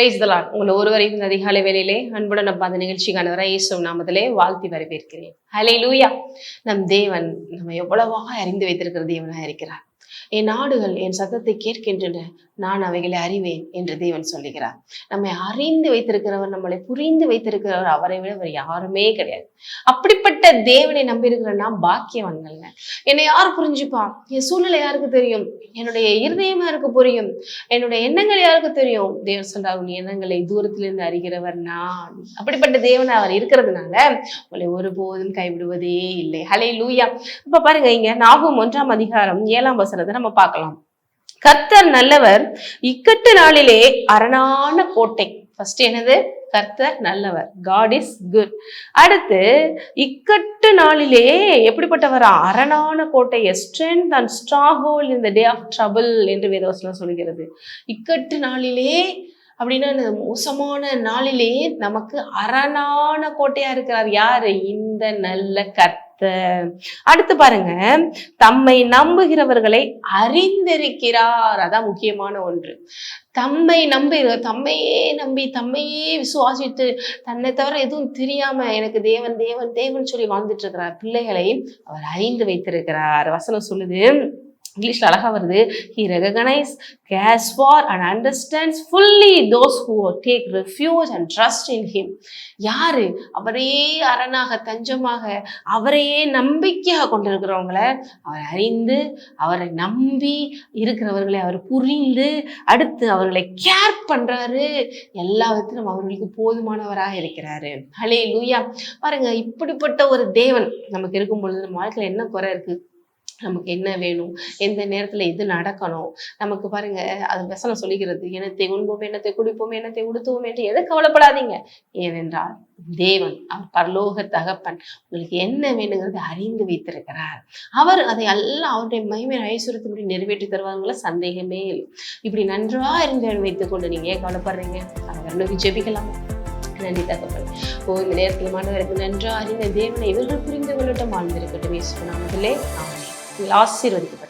Price தலான் உங்களை ஒருவரையும் இந்த அதிகாலை வேலையிலே அன்புடன் நம்ம அந்த நிகழ்ச்சிக்கானவரை இயேசு நாமத்திலே வாழ்த்தி வரவேற்கிறேன். ஹலே லூயா நம் தேவன் நம்ம எவ்வளவா அறிந்து வைத்திருக்கிற தேவனாக இருக்கிறார். என் நாடுகள் என் சத்தத்தை கேட்கின்றன. நான் அவைகளை அறிவேன் என்று தேவன் சொல்லுகிறார். நம்மை அறிந்து வைத்திருக்கிறவர் நம்மளை புரிந்து வைத்திருக்கிறவர் அவரை விட அவர் யாருமே கிடையாது. அப்படிப்பட்ட தேவனை நம்பியிருக்கிற நாம் பாக்கியவான்கள்ங்க என்னை யார் புரிஞ்சுப்பா? என் சூழ்நிலை யாருக்கு தெரியும்? என்னுடைய இருதயம் யாருக்கு புரியும்? என்னுடைய எண்ணங்கள் யாருக்கு தெரியும்? தேவன் சொல்றார் உன் எண்ணங்களை தூரத்திலிருந்து அறிகிறவர் நான். அப்படிப்பட்ட தேவன் அவர் இருக்கிறதுனால உங்களை ஒருபோதும் கைவிடுவதே இல்லை. ஹலே லூயா இப்ப பாருங்க இங்க நாகும் ஒன்றாம் அதிகாரம் ஏழாம் வசனத்தை நம்ம பார்க்கலாம். கர்த்தர் நல்லவர் இக்கட்டு நாளிலே அரணான கோட்டை. ஃபர்ஸ்ட் என்னது? கர்த்தர் நல்லவர். காட் இஸ் குட் அடுத்து இக்கட்டு நாளிலே எப்படிப்பட்டவர்? அரணான கோட்டை ஸ்ட்ரென்த் அண்ட் ஸ்ட்ராங் ஹோல் இந்த டே ஆஃப் ட்ரபிள் என்று வேதவசனம் சொல்கிறது. இக்கட்டு நாளிலே அப்படின்னா இந்த மோசமான நாளிலே நமக்கு அரணான கோட்டையா இருக்கிறார். யாரு? இந்த நல்ல கர்த்தர். அடுத்து பாருங்க. தம்மை நம்புகிறவர்களை அறிந்திருக்கிறார். அதான் முக்கியமான ஒன்று. தம்மை நம்பி தம்மையே நம்பி தம்மையே விசுவாசித்து தன்னை தவிர எதுவும் தெரியாம எனக்கு தேவன் தேவன் தேவன் சொல்லி வாழ்ந்துட்டு இருக்கிறார். பிள்ளைகளை அவர் அறிந்து வைத்திருக்கிறார். வசனம் சொல்லுது. இங்கிலீஷ்ல அழகா வருது. He recognise cares for and understands fully those who take refuge and trust in him யாரு? அவரையே அரணாக தஞ்சமாக அவரையே நம்பிக்கையாக கொண்டிருக்கிறவங்கள அவர் அறிந்து அவரை நம்பி இருக்கிறவர்களை அவர் புரிந்து அடுத்து அவர்களை கேர் பண்றாரு. எல்லா விதத்திலும் அவர்களுக்கு போதுமானவராக இருக்கிறாரு. ஹலே லூயா பாருங்க இப்படிப்பட்ட ஒரு தேவன் நமக்கு இருக்கும் பொழுது நம்ம வாழ்க்கையில என்ன குறை இருக்கு? நமக்கு என்ன வேணும்? எந்த நேரத்தில் எது நடக்கணும்? நமக்கு பாருங்க அது வசனம் சொல்லிக்கிறது என்னத்தை உண்போம் என்னத்தை குடிப்போம் என்னத்தை உடுத்துவோம் என்று எதை கவலைப்படாதீங்க? ஏனென்றால் தேவன் அவர் பரலோக தகப்பன் உங்களுக்கு என்ன வேணுங்கிறத அறிந்து வைத்திருக்கிறார். அவர் அதை எல்லாம் அவருடைய மகிமை ஐஸ்வரத்தின்படி நிறைவேற்றி தருவாங்கள சந்தேகமே இல்லை. இப்படி நன்றா இருந்து வைத்துக் கொண்டு நீங்க ஏன் கவலைப்படுறீங்க? அவர் நோக்கி ஜெபிக்கலாமா. நன்றி தகப்பன். ஓ இந்த நேரத்தில் மாணவருக்கு நன்றா அறிந்த தேவனை இவர்கள் புரிந்து கொள்ளட்டும் ஆழ்ந்திருக்கட்டும் இயேசு நாமத்திலே. ஆமாம் ஆசீர்வதிக்கப்பட்ட